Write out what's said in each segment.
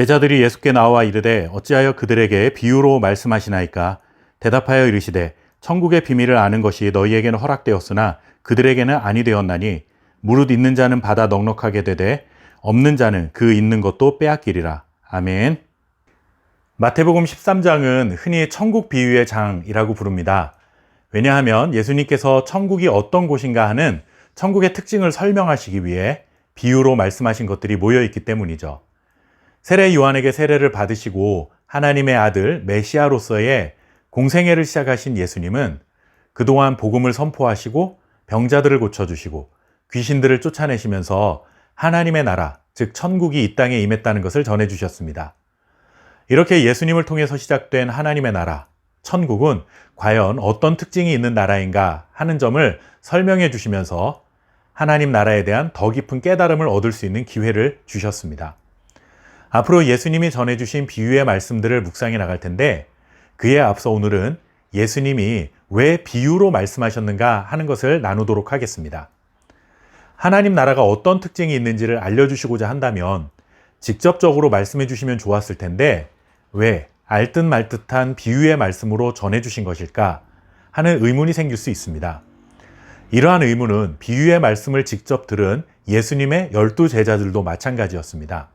제자들이 예수께 나와 이르되 어찌하여 그들에게 비유로 말씀하시나이까 대답하여 이르시되 천국의 비밀을 아는 것이 너희에게는 허락되었으나 그들에게는 아니 되었나니 무릇 있는 자는 받아 넉넉하게 되되 없는 자는 그 있는 것도 빼앗기리라. 아멘. 마태복음 13장은 흔히 천국 비유의 장이라고 부릅니다. 왜냐하면 예수님께서 천국이 어떤 곳인가 하는 천국의 특징을 설명하시기 위해 비유로 말씀하신 것들이 모여 있기 때문이죠. 세례 요한에게 세례를 받으시고 하나님의 아들 메시아로서의 공생애를 시작하신 예수님은 그동안 복음을 선포하시고 병자들을 고쳐주시고 귀신들을 쫓아내시면서 하나님의 나라, 즉 천국이 이 땅에 임했다는 것을 전해주셨습니다. 이렇게 예수님을 통해서 시작된 하나님의 나라, 천국은 과연 어떤 특징이 있는 나라인가 하는 점을 설명해 주시면서 하나님 나라에 대한 더 깊은 깨달음을 얻을 수 있는 기회를 주셨습니다. 앞으로 예수님이 전해주신 비유의 말씀들을 묵상해 나갈 텐데 그에 앞서 오늘은 예수님이 왜 비유로 말씀하셨는가 하는 것을 나누도록 하겠습니다. 하나님 나라가 어떤 특징이 있는지를 알려주시고자 한다면 직접적으로 말씀해 주시면 좋았을 텐데 왜 알듯 말듯한 비유의 말씀으로 전해 주신 것일까 하는 의문이 생길 수 있습니다. 이러한 의문은 비유의 말씀을 직접 들은 예수님의 열두 제자들도 마찬가지였습니다.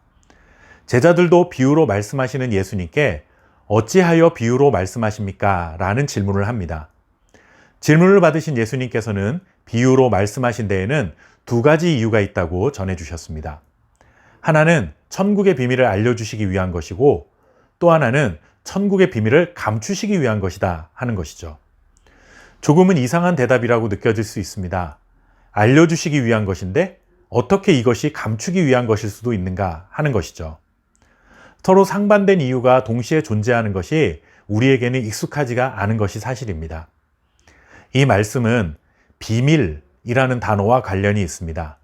제자들도 비유로 말씀하시는 예수님께 어찌하여 비유로 말씀하십니까? 라는 질문을 합니다. 질문을 받으신 예수님께서는 비유로 말씀하신 데에는 두 가지 이유가 있다고 전해주셨습니다. 하나는 천국의 비밀을 알려주시기 위한 것이고 또 하나는 천국의 비밀을 감추시기 위한 것이다 하는 것이죠. 조금은 이상한 대답이라고 느껴질 수 있습니다. 알려주시기 위한 것인데 어떻게 이것이 감추기 위한 것일 수도 있는가 하는 것이죠. 서로 상반된 이유가 동시에 존재하는 것이 우리에게는 익숙하지가 않은 것이 사실입니다. 이 말씀은 비밀이라는 단어와 관련이 있습니다.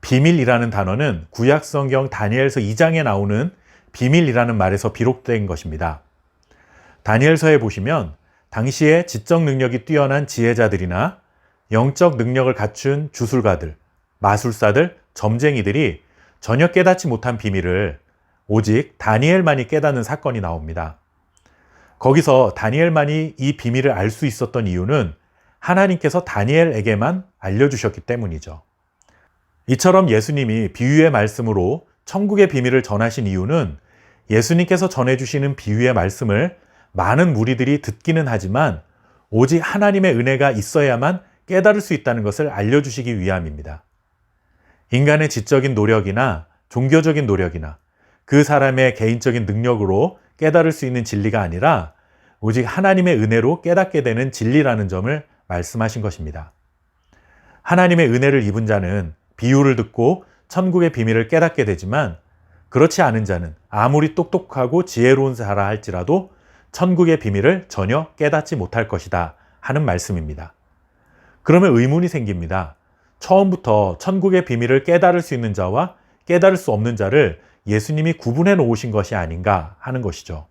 비밀이라는 단어는 구약 성경 다니엘서 2장에 나오는 비밀이라는 말에서 비록된 것입니다. 다니엘서에 보시면 당시에 지적 능력이 뛰어난 지혜자들이나 영적 능력을 갖춘 주술가들, 마술사들, 점쟁이들이 전혀 깨닫지 못한 비밀을 오직 다니엘만이 깨닫는 사건이 나옵니다. 거기서 다니엘만이 이 비밀을 알 수 있었던 이유는 하나님께서 다니엘에게만 알려주셨기 때문이죠. 이처럼 예수님이 비유의 말씀으로 천국의 비밀을 전하신 이유는 예수님께서 전해주시는 비유의 말씀을 많은 무리들이 듣기는 하지만 오직 하나님의 은혜가 있어야만 깨달을 수 있다는 것을 알려주시기 위함입니다. 인간의 지적인 노력이나 종교적인 노력이나 그 사람의 개인적인 능력으로 깨달을 수 있는 진리가 아니라 오직 하나님의 은혜로 깨닫게 되는 진리라는 점을 말씀하신 것입니다. 하나님의 은혜를 입은 자는 비유를 듣고 천국의 비밀을 깨닫게 되지만 그렇지 않은 자는 아무리 똑똑하고 지혜로운 자라 할지라도 천국의 비밀을 전혀 깨닫지 못할 것이다 하는 말씀입니다. 그러면 의문이 생깁니다. 처음부터 천국의 비밀을 깨달을 수 있는 자와 깨달을 수 없는 자를 예수님이 구분해 놓으신 것이 아닌가 하는 것이죠.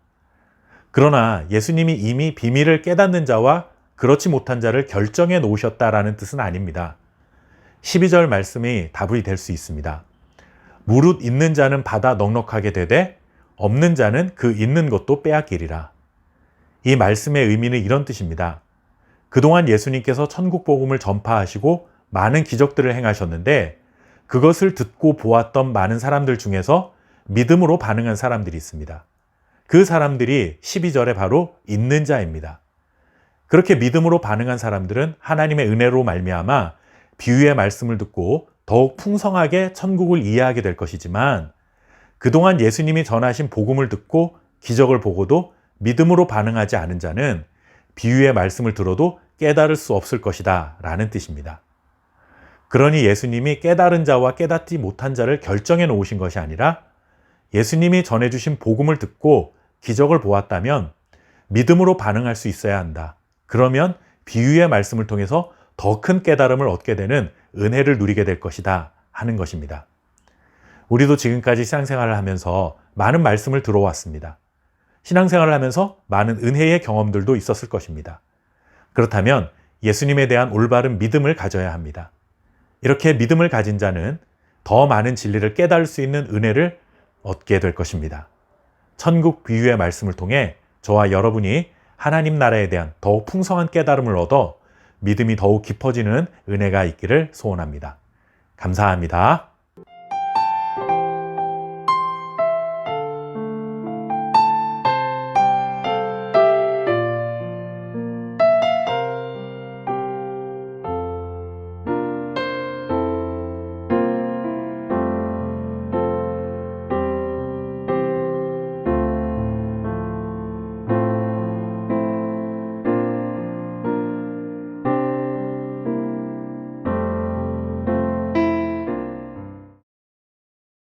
그러나 예수님이 이미 비밀을 깨닫는 자와 그렇지 못한 자를 결정해 놓으셨다라는 뜻은 아닙니다. 12절 말씀이 답이 될 수 있습니다. 무릇 있는 자는 받아 넉넉하게 되되 없는 자는 그 있는 것도 빼앗기리라. 이 말씀의 의미는 이런 뜻입니다. 그동안 예수님께서 천국 복음을 전파하시고 많은 기적들을 행하셨는데 그것을 듣고 보았던 많은 사람들 중에서 믿음으로 반응한 사람들이 있습니다. 그 사람들이 12절에 바로 있는 자입니다. 그렇게 믿음으로 반응한 사람들은 하나님의 은혜로 말미암아 비유의 말씀을 듣고 더욱 풍성하게 천국을 이해하게 될 것이지만 그동안 예수님이 전하신 복음을 듣고 기적을 보고도 믿음으로 반응하지 않은 자는 비유의 말씀을 들어도 깨달을 수 없을 것이다 라는 뜻입니다. 그러니 예수님이 깨달은 자와 깨닫지 못한 자를 결정해 놓으신 것이 아니라 예수님이 전해주신 복음을 듣고 기적을 보았다면 믿음으로 반응할 수 있어야 한다. 그러면 비유의 말씀을 통해서 더 큰 깨달음을 얻게 되는 은혜를 누리게 될 것이다 하는 것입니다. 우리도 지금까지 신앙생활을 하면서 많은 말씀을 들어왔습니다. 신앙생활을 하면서 많은 은혜의 경험들도 있었을 것입니다. 그렇다면 예수님에 대한 올바른 믿음을 가져야 합니다. 이렇게 믿음을 가진 자는 더 많은 진리를 깨달을 수 있는 은혜를 얻게 될 것입니다. 천국 비유의 말씀을 통해 저와 여러분이 하나님 나라에 대한 더욱 풍성한 깨달음을 얻어 믿음이 더욱 깊어지는 은혜가 있기를 소원합니다. 감사합니다.